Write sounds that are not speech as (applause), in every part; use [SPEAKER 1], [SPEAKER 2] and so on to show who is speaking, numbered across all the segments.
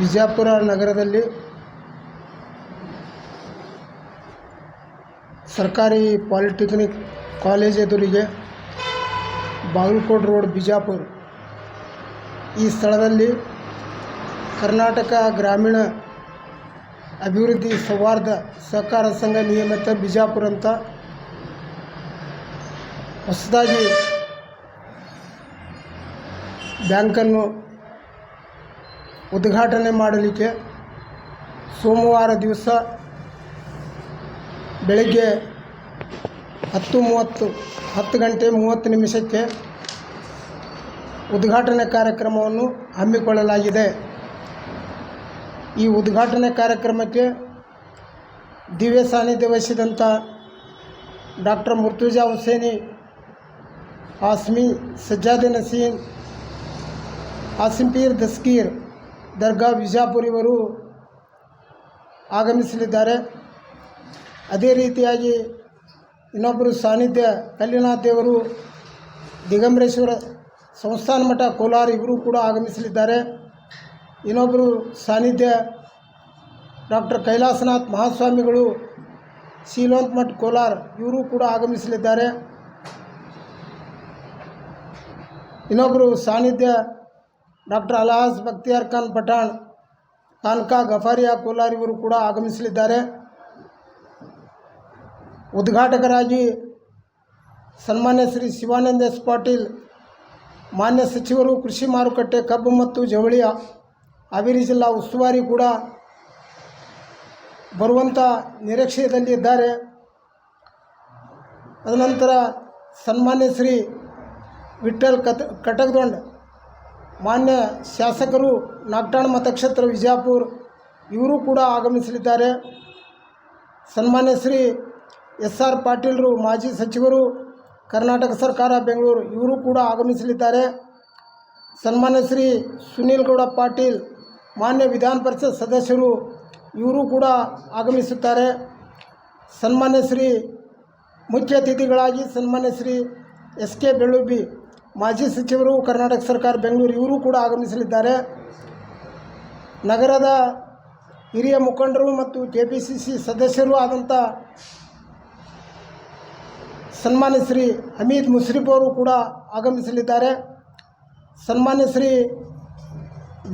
[SPEAKER 1] ವಿಜಯಪುರ ನಗರದಲ್ಲಿ ಸರ್ಕಾರಿ polytechnic college ಎದುರಿಗೆ ಬಾಗಲಕೋಟೆ ರೋಡ್, ಬಿಜಾಪುರ. ಈ ಸ್ಥಳದಲ್ಲಿ ಕರ್ನಾಟಕ ಗ್ರಾಮೀಣ ಅಭಿವೃದ್ಧಿ ಸೌಹಾರ್ದ ಸಹಕಾರ ಸಂಘ ನಿಯಮಿತ ಬಿಜಾಪುರ ಅಂತ ಹೊಸದಾಗಿ ಬ್ಯಾಂಕನ್ನು ಉದ್ಘಾಟನೆ ಮಾಡಲಿಕ್ಕೆ ಸೋಮವಾರ ದಿವಸ ಬೆಳಗ್ಗೆ ಹತ್ತು ಮೂವತ್ತು, ಹತ್ತು ಗಂಟೆ ಮೂವತ್ತು ನಿಮಿಷಕ್ಕೆ ಉದ್ಘಾಟನೆ ಕಾರ್ಯಕ್ರಮವನ್ನು ಹಮ್ಮಿಕೊಳ್ಳಲಾಗಿದೆ. ಈ ಉದ್ಘಾಟನೆ ಕಾರ್ಯಕ್ರಮಕ್ಕೆ ದಿವ್ಯ ಸಾನ್ನಿಧ್ಯ ವಹಿಸಿದಂಥ ಡಾಕ್ಟರ್ ಮುರ್ತುಜಾ ಹುಸೇನಿ ಆಸ್ಮಿ ಸಜ್ಜಾದ್ ನಸೀನ್ ಆಸಿಂಪೀರ್ ದಸ್ಕೀರ್ ದರ್ಗಾ ವಿಜಾಪುರ್ ಇವರು ಆಗಮಿಸಲಿದ್ದಾರೆ. ಅದೇ ರೀತಿಯಾಗಿ ಇನ್ನೊಬ್ಬರು ಸಾನ್ನಿಧ್ಯ ಕಲ್ಲಿನಾಥ್ ದೇವರು, ದಿಗಂಬರೇಶ್ವರ ಸಂಸ್ಥಾನ ಮಠ ಕೋಲಾರ ಇವರು ಕೂಡ ಆಗಮಿಸಲಿದ್ದಾರೆ. ಇನ್ನೊಬ್ಬರು ಸಾನ್ನಿಧ್ಯ ಡಾಕ್ಟರ್ ಕೈಲಾಸನಾಥ್ ಮಹಾಸ್ವಾಮಿಗಳು ಶೀಲವಂತ್ ಮಠ್ ಕೋಲಾರ ಇವರು ಕೂಡ ಆಗಮಿಸಲಿದ್ದಾರೆ. ಇನ್ನೊಬ್ಬರು ಸಾನ್ನಿಧ್ಯ ಡಾಕ್ಟರ್ ಅಲಹಾಸ್ ಬಕ್ತಿಯಾರ್ ಖಾನ್ ಪಠಾಣ್ ಖಾನ್ಕಾ ಗಫಾರಿಯಾ ಕೋಲಾರ್ ಇವರು ಕೂಡ ಆಗಮಿಸಲಿದ್ದಾರೆ. ಉದ್ಘಾಟಕರಾಗಿ ಸನ್ಮಾನ್ಯ ಶ್ರೀ ಶಿವಾನಂದ ಎಸ್ ಪಾಟೀಲ್, ಮಾನ್ಯ ಸಚಿವರು ಕೃಷಿ ಮಾರುಕಟ್ಟೆ, ಕಬ್ಬು ಮತ್ತು ಜವಳಿಯ ಹಾವೇರಿ ಜಿಲ್ಲಾ ಉಸ್ತುವಾರಿ ಕೂಡ ಬರುವಂಥ ನಿರೀಕ್ಷೆಯಲ್ಲಿ ಇದ್ದಾರೆ ಅದನಂತರ ಸನ್ಮಾನ್ಯ ಶ್ರೀ ವಿಠಲ್ ಕತ್ ಕಟಕದೊಂಡ್ ಮಾನ್ಯ ಶಾಸಕರು ನಾಗ್ಟಾಣ ಮತಕ್ಷೇತ್ರ ವಿಜಯಪುರ ಇವರು ಕೂಡ ಆಗಮಿಸಲಿದ್ದಾರೆ. ಸನ್ಮಾನ್ಯ ಶ್ರೀ ಎಸ್ ಆರ್ ಪಾಟೀಲ್ರು, ಮಾಜಿ ಸಚಿವರು, ಕರ್ನಾಟಕ ಸರ್ಕಾರ, ಬೆಂಗಳೂರು ಇವರು ಕೂಡ ಆಗಮಿಸಲಿದ್ದಾರೆ. ಸನ್ಮಾನ್ಯ ಶ್ರೀ ಸುನೀಲ್ ಗೌಡ ಪಾಟೀಲ್, ಮಾನ್ಯ ವಿಧಾನ ಪರಿಷತ್ ಸದಸ್ಯರು ಇವರು ಕೂಡ ಆಗಮಿಸುತ್ತಾರೆ. ಸನ್ಮಾನ್ಯ ಶ್ರೀ ಮುಖ್ಯ ಅತಿಥಿಗಳಾಗಿ ಸನ್ಮಾನ್ಯ ಶ್ರೀ ಎಸ್ ಕೆ ಬೆಳ್ಳುಬ್ಬಿ ಮಾಜಿ ಸಚಿವರು, ಕರ್ನಾಟಕ ಸರ್ಕಾರ, ಬೆಂಗಳೂರು ಇವರು ಕೂಡ ಆಗಮಿಸಲಿದ್ದಾರೆ. ನಗರದ ಹಿರಿಯ ಮುಖಂಡರು ಮತ್ತು ಕೆ ಪಿ ಸಿ ಸಿ ಸದಸ್ಯರು ಆದಂಥ ಸನ್ಮಾನ್ಯ ಶ್ರೀ ಹಮೀದ್ ಮುಸ್ರಿಫ್ ಅವರು ಕೂಡ ಆಗಮಿಸಲಿದ್ದಾರೆ. ಸನ್ಮಾನ್ಯ ಶ್ರೀ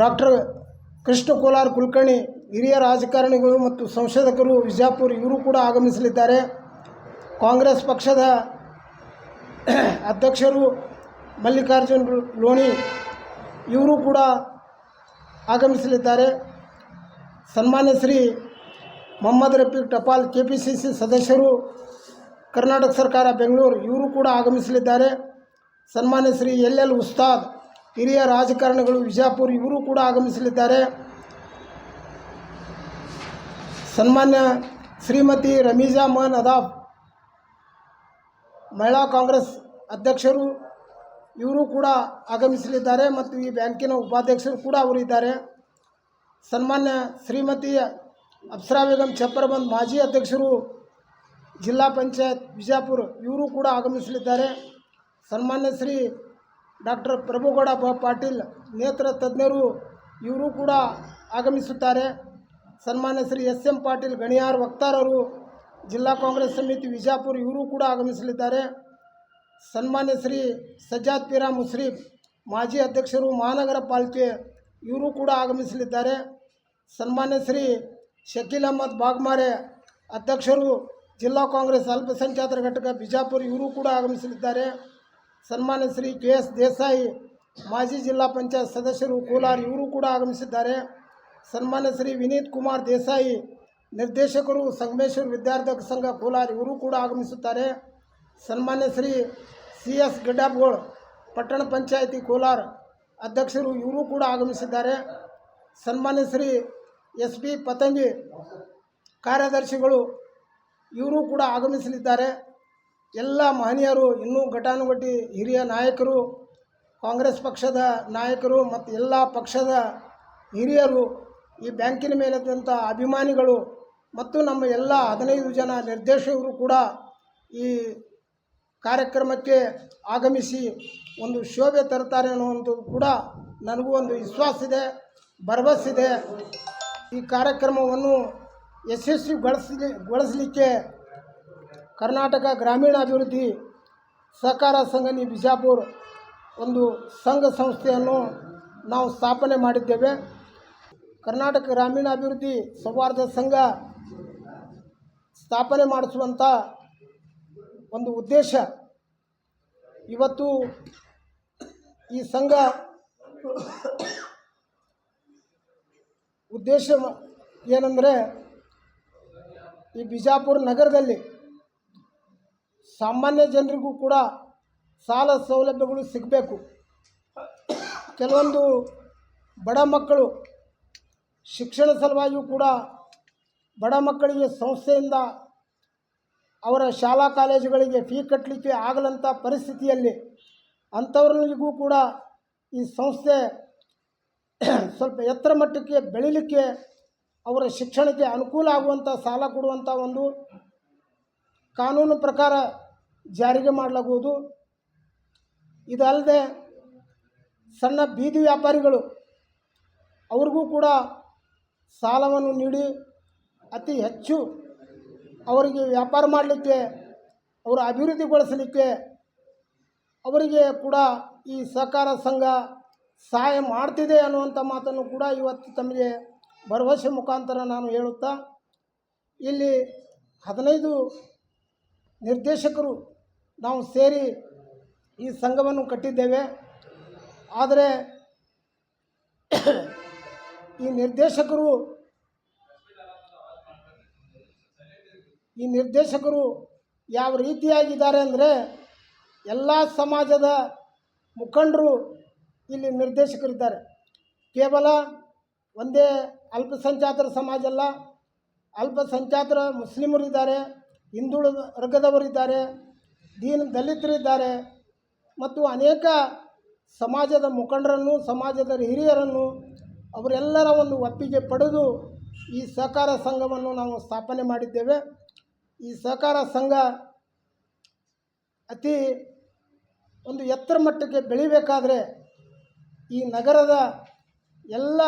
[SPEAKER 1] ಡಾಕ್ಟರ್ ಕೃಷ್ಣ ಕೋಲಾರ್ ಕುಲಕರ್ಣಿ, ಹಿರಿಯ ರಾಜಕಾರಣಿಗಳು ಮತ್ತು ಸಂಶೋಧಕರು ವಿಜಾಪುರ ಇವರು ಕೂಡ ಆಗಮಿಸಲಿದ್ದಾರೆ. ಕಾಂಗ್ರೆಸ್ ಪಕ್ಷದ ಅಧ್ಯಕ್ಷರು ಮಲ್ಲಿಕಾರ್ಜುನ್ ಲೋಣಿ ಇವರು ಕೂಡ ಆಗಮಿಸಲಿದ್ದಾರೆ. ಸನ್ಮಾನ್ಯ Shri Mohammed Rafiq Tapal K P C C ಸದಸ್ಯರು, ಕರ್ನಾಟಕ ಸರ್ಕಾರ ಬೆಂಗಳೂರು, ಇವರು ಕೂಡ ಆಗಮಿಸಲಿದ್ದಾರೆ. ಸನ್ಮಾನ್ಯ ಶ್ರೀ ಎಲ್ ಎಲ್ ಉಸ್ತಾದ್, ಹಿರಿಯ ರಾಜಕಾರಣಿಗಳು ವಿಜಾಪುರ, ಇವರು ಕೂಡ ಆಗಮಿಸಲಿದ್ದಾರೆ. ಸನ್ಮಾನ್ಯ ಶ್ರೀಮತಿ ರಮೀಜಾ ಮೋಹನ್ ಅದಾಬ್ ಮಹಿಳಾ ಕಾಂಗ್ರೆಸ್ ಅಧ್ಯಕ್ಷರು ಇವರು ಕೂಡ ಆಗಮಿಸಲಿದ್ದಾರೆ ಮತ್ತು ಈ ಬ್ಯಾಂಕಿನ ಉಪಾಧ್ಯಕ್ಷರು ಕೂಡ ಅವರು ಇದ್ದಾರೆ ಸನ್ಮಾನ್ಯ ಶ್ರೀಮತಿ ಅಪ್ಸರಾ ಬೇಗಂ ಚಪ್ಪರಬಂದ್ ಮಾಜಿ ಅಧ್ಯಕ್ಷರು, ಜಿಲ್ಲಾ ಪಂಚಾಯತ್ ವಿಜಾಪುರ ಇವರು ಕೂಡ ಆಗಮಿಸಲಿದ್ದಾರೆ. ಸನ್ಮಾನ್ಯ ಶ್ರೀ ಡಾಕ್ಟರ್ ಪ್ರಭುಗೌಡ ಪಾಟೀಲ್ ನೇತ್ರ ತಜ್ಞರು ಇವರು ಕೂಡ ಆಗಮಿಸುತ್ತಾರೆ. ಸನ್ಮಾನ್ಯ ಶ್ರೀ ಎಸ್ ಎಂ ಪಾಟೀಲ್ ಗಣಿಯಾರ್ ವಕ್ತಾರರು, ಜಿಲ್ಲಾ ಕಾಂಗ್ರೆಸ್ ಸಮಿತಿ ವಿಜಾಪುರ ಇವರು ಕೂಡ ಆಗಮಿಸಲಿದ್ದಾರೆ. ಸನ್ಮಾನ್ಯ ಶ್ರೀ ಸಜ್ಜಾದ್ ಪೀರಾ ಮುಸ್ರೀಫ್ ಮಾಜಿ ಅಧ್ಯಕ್ಷರು ಮಹಾನಗರ ಪಾಲಿಕೆ ಇವರು ಕೂಡ ಆಗಮಿಸಲಿದ್ದಾರೆ. ಸನ್ಮಾನ್ಯ ಶ್ರೀ ಶಕೀಲ್ ಅಹಮದ್ ಬಾಗ್ಮಾರೆ ಅಧ್ಯಕ್ಷರು ಜಿಲ್ಲಾ ಕಾಂಗ್ರೆಸ್ ಅಲ್ಪಸಂಖ್ಯಾತರ ಘಟಕ ಬಿಜಾಪುರ ಇವರು ಕೂಡ ಆಗಮಿಸಲಿದ್ದಾರೆ. ಸನ್ಮಾನ್ಯ ಶ್ರೀ ಕೆ ಎಸ್ ದೇಸಾಯಿ ಮಾಜಿ ಜಿಲ್ಲಾ ಪಂಚಾಯತ್ ಸದಸ್ಯರು ಕೋಲಾರ ಇವರು ಕೂಡ ಆಗಮಿಸಿದ್ದಾರೆ. ಸನ್ಮಾನ್ಯ ಶ್ರೀ ವಿನೀತ್ ಕುಮಾರ್ ದೇಸಾಯಿ ನಿರ್ದೇಶಕರು ಸಂಗಮೇಶ್ವರ ವಿದ್ಯಾರ್ಥಕ ಸಂಘ ಕೋಲಾರ ಇವರು ಕೂಡ ಆಗಮಿಸುತ್ತಾರೆ. ಸನ್ಮಾನ್ಯ ಶ್ರೀ ಸಿ ಎಸ್ ಗಡ್ಡಾಪ್ಗೋಳ್, ಪಟ್ಟಣ ಪಂಚಾಯಿತಿ ಕೋಲಾರ ಅಧ್ಯಕ್ಷರು ಇವರು ಕೂಡ ಆಗಮಿಸಿದ್ದಾರೆ. ಸನ್ಮಾನ್ಯ ಶ್ರೀ ಎಸ್ ಪಿ ಪತಂಗಿ ಕಾರ್ಯದರ್ಶಿಗಳು ಇವರು ಕೂಡ ಆಗಮಿಸಲಿದ್ದಾರೆ. ಎಲ್ಲ ಮಹನೀಯರು, ಇನ್ನೂ ಘಟಾನುಘಟಿ ಹಿರಿಯ ನಾಯಕರು, ಕಾಂಗ್ರೆಸ್ ಪಕ್ಷದ ನಾಯಕರು ಮತ್ತು ಎಲ್ಲ ಪಕ್ಷದ ಹಿರಿಯರು, ಈ ಬ್ಯಾಂಕಿನ ಮೇಲಿದ್ದಂಥ ಅಭಿಮಾನಿಗಳು, ಮತ್ತು ನಮ್ಮ ಎಲ್ಲ ಹದಿನೈದು ಜನ ನಿರ್ದೇಶಕರು ಕೂಡ ಈ ಕಾರ್ಯಕ್ರಮಕ್ಕೆ ಆಗಮಿಸಿ ಒಂದು ಶೋಭೆ ತರ್ತಾರೆ ಅನ್ನುವಂಥದ್ದು ಕೂಡ ನನಗೂ ಒಂದು ವಿಶ್ವಾಸ ಇದೆ ಭರವಸಿದೆ ಈ ಕಾರ್ಯಕ್ರಮವನ್ನು ಯಶಸ್ವಿಗೊಳಿಸಲಿ, ಗೊಳಿಸಲಿಕ್ಕೆ ಕರ್ನಾಟಕ ಗ್ರಾಮೀಣಾಭಿವೃದ್ಧಿ ಸಹಕಾರ ಸಂಘನಿ ಬಿಜಾಪುರ್ ಒಂದು ಸಂಘ ಸಂಸ್ಥೆಯನ್ನು ನಾವು ಸ್ಥಾಪನೆ ಮಾಡಿದ್ದೇವೆ. ಕರ್ನಾಟಕ ಗ್ರಾಮೀಣಾಭಿವೃದ್ಧಿ ಸೌಹಾರ್ದ ಸಂಘ ಸ್ಥಾಪನೆ ಮಾಡಿಸುವಂಥ ಒಂದು ಉದ್ದೇಶ. ಇವತ್ತು ಈ ಸಂಘ ಉದ್ದೇಶ ಏನಂದರೆ ಈ ಬಿಜಾಪುರ ನಗರದಲ್ಲಿ ಸಾಮಾನ್ಯ ಜನರಿಗೂ ಕೂಡ ಸಾಲ ಸೌಲಭ್ಯಗಳು ಸಿಗಬೇಕು. ಕೆಲವೊಂದು ಬಡ ಮಕ್ಕಳು ಶಿಕ್ಷಣ ಸಲುವಾಗಿಯೂ ಕೂಡ ಬಡ ಮಕ್ಕಳಿಗೆ ಸಂಸ್ಥೆಯಿಂದ ಅವರ ಶಾಲಾ ಕಾಲೇಜುಗಳಿಗೆ ಫೀ ಕಟ್ಟಲಿಕ್ಕೆ ಆಗಲಂಥ ಪರಿಸ್ಥಿತಿಯಲ್ಲಿ ಅಂಥವ್ರಿಗೂ ಕೂಡ ಈ ಸಂಸ್ಥೆ (clears throat) ಸ್ವಲ್ಪ ಎತ್ತರ ಮಟ್ಟಕ್ಕೆ ಬೆಳೀಲಿಕ್ಕೆ ಅವರ ಶಿಕ್ಷಣಕ್ಕೆ ಅನುಕೂಲ ಆಗುವಂಥ ಸಾಲ ಕೊಡುವಂಥ ಒಂದು ಕಾನೂನು ಪ್ರಕಾರ ಜಾರಿಗೆ ಮಾಡಲಾಗುವುದು. ಇದಲ್ಲದೆ ಸಣ್ಣ ಬೀದಿ ವ್ಯಾಪಾರಿಗಳು ಅವ್ರಿಗೂ ಕೂಡ ಸಾಲವನ್ನು ನೀಡಿ ಅತಿ ಹೆಚ್ಚು ಅವರಿಗೆ ವ್ಯಾಪಾರ ಮಾಡಲಿಕ್ಕೆ, ಅವರ ಅಭಿವೃದ್ಧಿಗೊಳಿಸಲಿಕ್ಕೆ ಅವರಿಗೆ ಕೂಡ ಈ ಸಹಕಾರ ಸಂಘ ಸಹಾಯ ಮಾಡ್ತಿದೆ ಅನ್ನುವಂಥ ಮಾತನ್ನು ಕೂಡ ಇವತ್ತು ತಮಗೆ ಭರವಸೆ ಮುಖಾಂತರ ನಾನು ಹೇಳುತ್ತಾ, ಇಲ್ಲಿ ಹದಿನೈದು ನಿರ್ದೇಶಕರು ನಾವು ಸೇರಿ ಈ ಸಂಘವನ್ನು ಕಟ್ಟಿದ್ದೇವೆ. ಆದರೆ ಈ ನಿರ್ದೇಶಕರು ಈ ನಿರ್ದೇಶಕರು ಯಾವ ರೀತಿಯಾಗಿದ್ದಾರೆ ಅಂದರೆ ಎಲ್ಲ ಸಮಾಜದ ಮುಖಂಡರು ಇಲ್ಲಿ ನಿರ್ದೇಶಕರಿದ್ದಾರೆ. ಕೇವಲ ಒಂದೇ ಅಲ್ಪಸಂಖ್ಯಾತರ ಸಮಾಜ ಅಲ್ಲ, ಅಲ್ಪಸಂಖ್ಯಾತರ ಮುಸ್ಲಿಮರಿದ್ದಾರೆ ಹಿಂದುಳಿದ ವರ್ಗದವರಿದ್ದಾರೆ, ದೀನ ದಲಿತರಿದ್ದಾರೆ ಮತ್ತು ಅನೇಕ ಸಮಾಜದ ಮುಖಂಡರನ್ನು, ಸಮಾಜದ ಹಿರಿಯರನ್ನು ಅವರೆಲ್ಲರ ಒಂದು ಒಪ್ಪಿಗೆ ಪಡೆದು ಈ ಸಹಕಾರ ಸಂಘವನ್ನು ನಾವು ಸ್ಥಾಪನೆ ಮಾಡಿದ್ದೇವೆ. ಈ ಸಹಕಾರ ಸಂಘ ಅತಿ ಒಂದು ಎತ್ತರ ಮಟ್ಟಕ್ಕೆ ಬೆಳಿಬೇಕಾದರೆ ಈ ನಗರದ ಎಲ್ಲ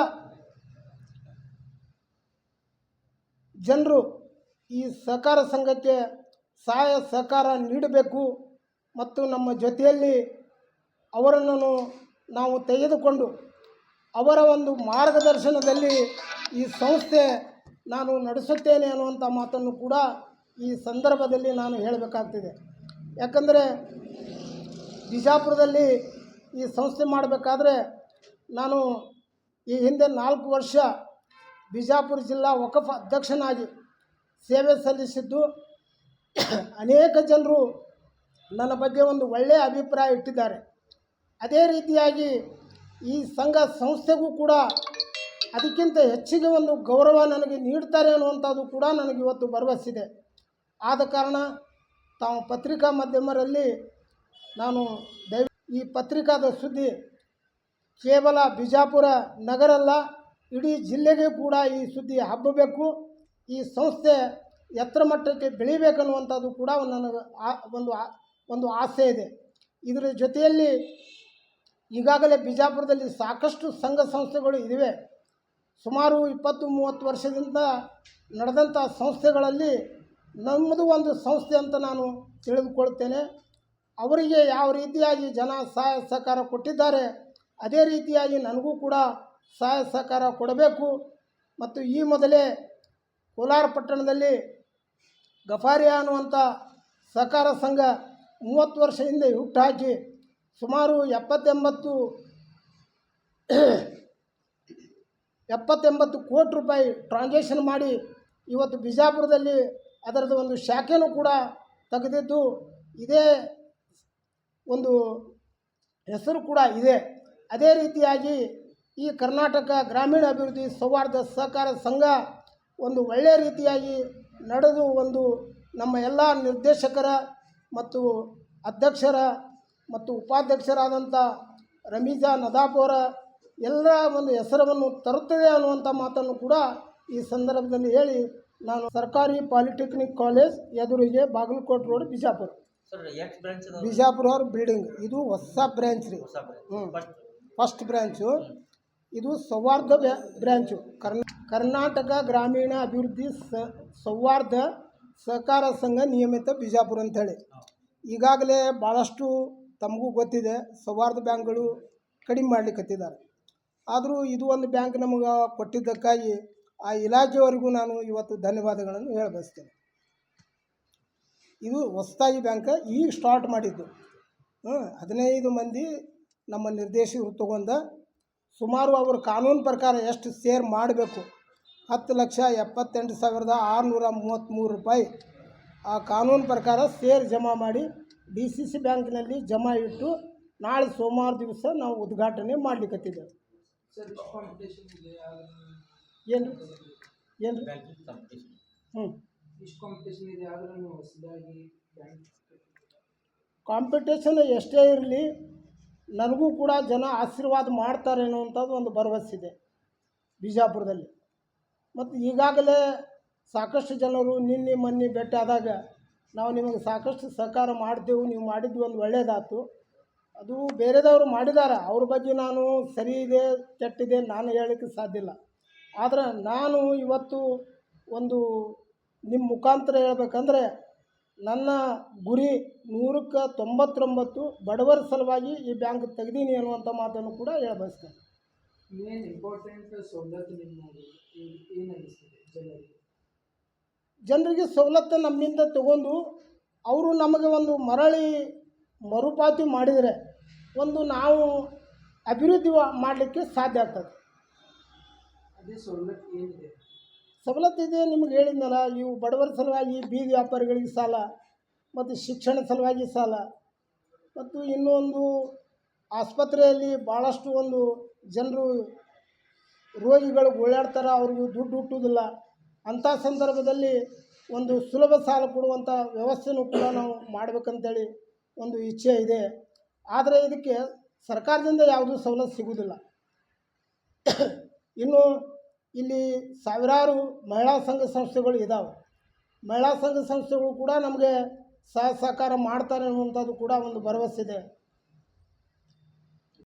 [SPEAKER 1] ಜನರು ಈ ಸಹಕಾರ ಸಂಘಕ್ಕೆ ಸಹಾಯ ಸಹಕಾರ ನೀಡಬೇಕು ಮತ್ತು ನಮ್ಮ ಜೊತೆಯಲ್ಲಿ ಅವರನ್ನು ನಾವು ತೆಗೆದುಕೊಂಡು ಅವರ ಒಂದು ಮಾರ್ಗದರ್ಶನದಲ್ಲಿ ಈ ಸಂಸ್ಥೆ ನಾನು ನಡೆಸುತ್ತೇನೆ ಅನ್ನುವಂಥ ಮಾತನ್ನು ಕೂಡ ಈ ಸಂದರ್ಭದಲ್ಲಿ ನಾನು ಹೇಳಬೇಕಾಗ್ತಿದೆ. ಯಾಕಂದರೆ ಬಿಜಾಪುರದಲ್ಲಿ ಈ ಸಂಸ್ಥೆ ಮಾಡಬೇಕಾದ್ರೆ ನಾನು ಈ ಹಿಂದೆ ನಾಲ್ಕು ವರ್ಷ ಬಿಜಾಪುರ ಜಿಲ್ಲಾ ವಕಫ್ ಅಧ್ಯಕ್ಷನಾಗಿ ಸೇವೆ ಸಲ್ಲಿಸಿದ್ದು. ಅನೇಕ ಜನರು ನನ್ನ ಬಗ್ಗೆ ಒಂದು ಒಳ್ಳೆಯ ಅಭಿಪ್ರಾಯ ಇಟ್ಟಿದ್ದಾರೆ. ಅದೇ ರೀತಿಯಾಗಿ ಈ ಸಂಘ ಸಂಸ್ಥೆಗೂ ಕೂಡ ಅದಕ್ಕಿಂತ ಹೆಚ್ಚಿಗೆ ಒಂದು ಗೌರವ ನನಗೆ ನೀಡ್ತಾರೆ ಅನ್ನುವಂಥದ್ದು ಕೂಡ ನನಗೆ ಇವತ್ತು ಭರವಸಿದೆ ಆದ ಕಾರಣ ತಾವು ಪತ್ರಿಕಾ ಮಾಧ್ಯಮರಲ್ಲಿ ನಾನು ದಯ ಈ ಪತ್ರಿಕಾದ ಸುದ್ದಿ ಕೇವಲ ಬಿಜಾಪುರ ನಗರ ಅಲ್ಲ, ಇಡೀ ಜಿಲ್ಲೆಗೆ ಕೂಡ ಈ ಸುದ್ದಿ ಹಬ್ಬಬೇಕು. ಈ ಸಂಸ್ಥೆ ಎತ್ತರ ಮಟ್ಟಕ್ಕೆ ಬೆಳಿಬೇಕನ್ನುವಂಥದ್ದು ಕೂಡ ನನಗೆ ಒಂದು ಒಂದು ಆಸೆ ಇದೆ. ಇದರ ಜೊತೆಯಲ್ಲಿ ಈಗಾಗಲೇ ಬಿಜಾಪುರದಲ್ಲಿ ಸಾಕಷ್ಟು ಸಂಘ ಸಂಸ್ಥೆಗಳು ಇವೆ. ಸುಮಾರು ಇಪ್ಪತ್ತು ಮೂವತ್ತು ವರ್ಷದಿಂದ ನಡೆದಂಥ ಸಂಸ್ಥೆಗಳಲ್ಲಿ ನಮ್ಮದು ಒಂದು ಸಂಸ್ಥೆ ಅಂತ ನಾನು ತಿಳಿದುಕೊಳ್ತೇನೆ. ಅವರಿಗೆ ಯಾವ ರೀತಿಯಾಗಿ ಜನ ಸಹಾಯ ಸಹಕಾರ ಕೊಟ್ಟಿದ್ದಾರೆ, ಅದೇ ರೀತಿಯಾಗಿ ನನಗೂ ಕೂಡ ಸಹಾಯ ಸಹಕಾರ ಕೊಡಬೇಕು. ಮತ್ತು ಈ ಮೊದಲೇ ಕೋಲಾರ ಪಟ್ಟಣದಲ್ಲಿ ಗಫಾರಿಯಾ ಅನ್ನುವಂಥ ಸಹಕಾರ ಸಂಘ ಮೂವತ್ತು ವರ್ಷ ಹಿಂದೆ ಹುಟ್ಟುಹಾಕಿ ಸುಮಾರು ಎಪ್ಪತ್ತೆಂಬತ್ತು ಎಪ್ಪತ್ತೆಂಬತ್ತು ಕೋಟಿ ರೂಪಾಯಿ ಟ್ರಾನ್ಸಾಕ್ಷನ್ ಮಾಡಿ ಇವತ್ತು ಬಿಜಾಪುರದಲ್ಲಿ ಅದರದ್ದು ಒಂದು ಶಾಖೆಯೂ ಕೂಡ ತೆಗೆದಿದ್ದು ಇದೇ ಒಂದು ಹೆಸರು ಕೂಡ ಇದೆ. ಅದೇ ರೀತಿಯಾಗಿ ಈ ಕರ್ನಾಟಕ ಗ್ರಾಮೀಣ ಅಭಿವೃದ್ಧಿ ಸೌಹಾರ್ದ ಸಹಕಾರ ಸಂಘ ಒಂದು ಒಳ್ಳೆಯ ರೀತಿಯಾಗಿ ನಡೆದು ಒಂದು ನಮ್ಮ ಎಲ್ಲ ನಿರ್ದೇಶಕರ ಮತ್ತು ಅಧ್ಯಕ್ಷರ ಮತ್ತು ಉಪಾಧ್ಯಕ್ಷರಾದಂಥ ರಮೀಜಾ ನದಾಫ್ ಅವರ ಎಲ್ಲ ಒಂದು ಹೆಸರವನ್ನು ತರುತ್ತದೆ ಅನ್ನುವಂಥ ಮಾತನ್ನು ಕೂಡ ಈ ಸಂದರ್ಭದಲ್ಲಿ ಹೇಳಿ ನಾನು ಸರ್ಕಾರಿ ಪಾಲಿಟೆಕ್ನಿಕ್ ಕಾಲೇಜ್ ಎದುರಿಗೆ Bagalkote road Bijapur.
[SPEAKER 2] Sir branch ಅದಾವ
[SPEAKER 1] ಬಿಜಾಪುರ ಅವ್ರ ಬಿಲ್ಡಿಂಗ್ ಇದು ಹೊಸ ಬ್ರ್ಯಾಂಚ್ ರೀ.
[SPEAKER 2] ಹೊಸ
[SPEAKER 1] ಹ್ಞೂ
[SPEAKER 2] ಫಸ್ಟ್
[SPEAKER 1] ಫಸ್ಟ್ ಬ್ರ್ಯಾಂಚು ಇದು ಸೌಹಾರ್ದ ಬ್ಯಾ ಬ್ರ್ಯಾಂಚು ಕರ್ನಾ ಕರ್ನಾಟಕ ಗ್ರಾಮೀಣ ಅಭಿವೃದ್ಧಿ ಸ ಸೌಹಾರ್ದ ಸಹಕಾರ ಸಂಘ ನಿಯಮಿತ ಬಿಜಾಪುರ ಅಂಥೇಳಿ. ಈಗಾಗಲೇ ಭಾಳಷ್ಟು ತಮಗೂ ಗೊತ್ತಿದೆ ಸೌಹಾರ್ದ ಬ್ಯಾಂಕ್ಗಳು ಕಡಿಮೆ ಮಾಡಲಿಕ್ಕತ್ತಿದ್ದಾರೆ ಆದರೂ ಇದು ಒಂದು ಬ್ಯಾಂಕ್ ನಮಗೆ ಕೊಟ್ಟಿದ್ದಕ್ಕಾಗಿ ಆ ಇಲಾಖೆಯವರಿಗೂ ನಾನು ಇವತ್ತು ಧನ್ಯವಾದಗಳನ್ನು ಹೇಳಬಯಸ್ತೇನೆ. ಇದು ಹೊಸದಾಗಿ ಬ್ಯಾಂಕ್ ಈಗ ಸ್ಟಾರ್ಟ್ ಮಾಡಿದ್ದು. ಹದಿನೈದು ಮಂದಿ ನಮ್ಮ ನಿರ್ದೇಶಕರು ತಗೊಂಡ ಸುಮಾರು ಅವರು ಕಾನೂನು ಪ್ರಕಾರ ಎಷ್ಟು ಸೇರ್ ಮಾಡಬೇಕು? ಹತ್ತು ಲಕ್ಷ ಎಪ್ಪತ್ತೆಂಟು ಸಾವಿರದ ಆರುನೂರ ಮೂವತ್ತ್ಮೂರು ರೂಪಾಯಿ. ಆ ಕಾನೂನು ಪ್ರಕಾರ ಸೇರ್ ಜಮಾ ಮಾಡಿ ಡಿ ಸಿ ಸಿ ಬ್ಯಾಂಕ್ನಲ್ಲಿ ಜಮಾ ಇಟ್ಟು ನಾಳೆ ಸೋಮವಾರ ದಿವಸ ನಾವು ಉದ್ಘಾಟನೆ ಮಾಡಲಿಕ್ಕತ್ತಿದ್ದೇವೆ
[SPEAKER 2] ಸರ್ ಇಷ್ಟು ಕಾಂಪಿಟೇಷನ್ ಇದೆ
[SPEAKER 1] ಏನು ಏನು ಹ್ಞೂ
[SPEAKER 2] ಇಷ್ಟು ಕಾಂಪಿಟೇಷನ್ ಇದೆ ಆದರೂ ನೀವು ಹೊಸದಾಗಿ
[SPEAKER 1] ಕಾಂಪಿಟೇಷನ್ ಎಷ್ಟೇ ಇರಲಿ ನನಗೂ ಕೂಡ ಜನ ಆಶೀರ್ವಾದ ಮಾಡ್ತಾರೆ ಅನ್ನುವಂಥದ್ದು ಒಂದು ಭರವಸೆ ಬಿಜಾಪುರದಲ್ಲಿ. ಮತ್ತು ಈಗಾಗಲೇ ಸಾಕಷ್ಟು ಜನರು ನಿನ್ನೆ ಮೊನ್ನೆ ಭೇಟಿ ಆದಾಗ ನಾವು ನಿಮಗೆ ಸಾಕಷ್ಟು ಸಹಕಾರ ಮಾಡ್ತೇವೆ ನೀವು ಮಾಡಿದ್ದು ಒಂದು ಒಳ್ಳೆಯದಾಯ್ತು ಅದು ಬೇರೆದವರು ಮಾಡಿದ್ದಾರೆ ಅವ್ರ ಬಗ್ಗೆ ನಾನು ಸರಿ ಇದೆ ಕೆಟ್ಟಿದೆ ನಾನು ಹೇಳೋಕ್ಕೆ ಸಾಧ್ಯ ಇಲ್ಲ. ಆದರೆ ನಾನು ಇವತ್ತು ಒಂದು ನಿಮ್ಮ ಮುಖಾಂತರ ಹೇಳಬೇಕಂದ್ರೆ ನನ್ನ ಗುರಿ ನೂರಕ್ಕೆ ತೊಂಬತ್ತೊಂಬತ್ತು ಬಡವರ ಸಲುವಾಗಿ ಈ ಬ್ಯಾಂಕ್ ತೆಗ್ದೀನಿ ಅನ್ನುವಂಥ ಮಾತನ್ನು ಕೂಡ ಹೇಳಬಯಸ್ತೇನೆ.
[SPEAKER 2] ಇಂಪಾರ್ಟೆಂಟ್ ಸವಲತ್ತು ನಿಮ್ಮ ಜನರಿಗೆ?
[SPEAKER 1] ಜನರಿಗೆ ಸವಲತ್ತು ನಮ್ಮಿಂದ ತಗೊಂಡು ಅವರು ನಮಗೆ ಒಂದು ಮರಳಿ ಮರುಪಾತಿ ಮಾಡಿದರೆ ಒಂದು ನಾವು ಅಭಿವೃದ್ಧಿ ಮಾಡಲಿಕ್ಕೆ ಸಾಧ್ಯ ಆಗ್ತದೆ.
[SPEAKER 2] ಸವಲತ್ತು ಏನಿದೆ?
[SPEAKER 1] ಸವಲತ್ತಿದೆ ನಿಮ್ಗೆ ಹೇಳಿದ್ನಲ್ಲ ಇವು ಬಡವರ ಸಲುವಾಗಿ ಬೀದಿ ವ್ಯಾಪಾರಿಗಳಿಗೆ ಸಾಲ, ಮತ್ತು ಶಿಕ್ಷಣ ಸಲುವಾಗಿ ಸಾಲ, ಮತ್ತು ಇನ್ನೊಂದು ಆಸ್ಪತ್ರೆಯಲ್ಲಿ ಭಾಳಷ್ಟು ಒಂದು ಜನರು ರೋಗಿಗಳು ಓಡಾಡ್ತಾರೆ, ಅವ್ರಿಗೂ ದುಡ್ಡು ಹುಟ್ಟುವುದಿಲ್ಲ. ಅಂಥ ಸಂದರ್ಭದಲ್ಲಿ ಒಂದು ಸುಲಭ ಸಾಲ ಕೊಡುವಂಥ ವ್ಯವಸ್ಥೆನೂ ಕೂಡ ನಾವು ಮಾಡಬೇಕಂತೇಳಿ ಒಂದು ಇಚ್ಛೆ ಇದೆ. ಆದರೆ ಇದಕ್ಕೆ ಸರ್ಕಾರದಿಂದ ಯಾವುದೂ ಸವಲತ್ತು ಸಿಗುವುದಿಲ್ಲ. (coughs) ಇನ್ನು ಇಲ್ಲಿ ಸಾವಿರಾರು ಮಹಿಳಾ ಸಂಘ ಸಂಸ್ಥೆಗಳು ಇದ್ದಾವೆ ಮಹಿಳಾ ಸಂಘ ಸಂಸ್ಥೆಗಳು ಕೂಡ ನಮಗೆ ಸಹ ಸಹಕಾರ ಮಾಡ್ತಾರೆ ಅನ್ನುವಂಥದ್ದು ಕೂಡ ಒಂದು ಭರವಸೆ ಇದೆ.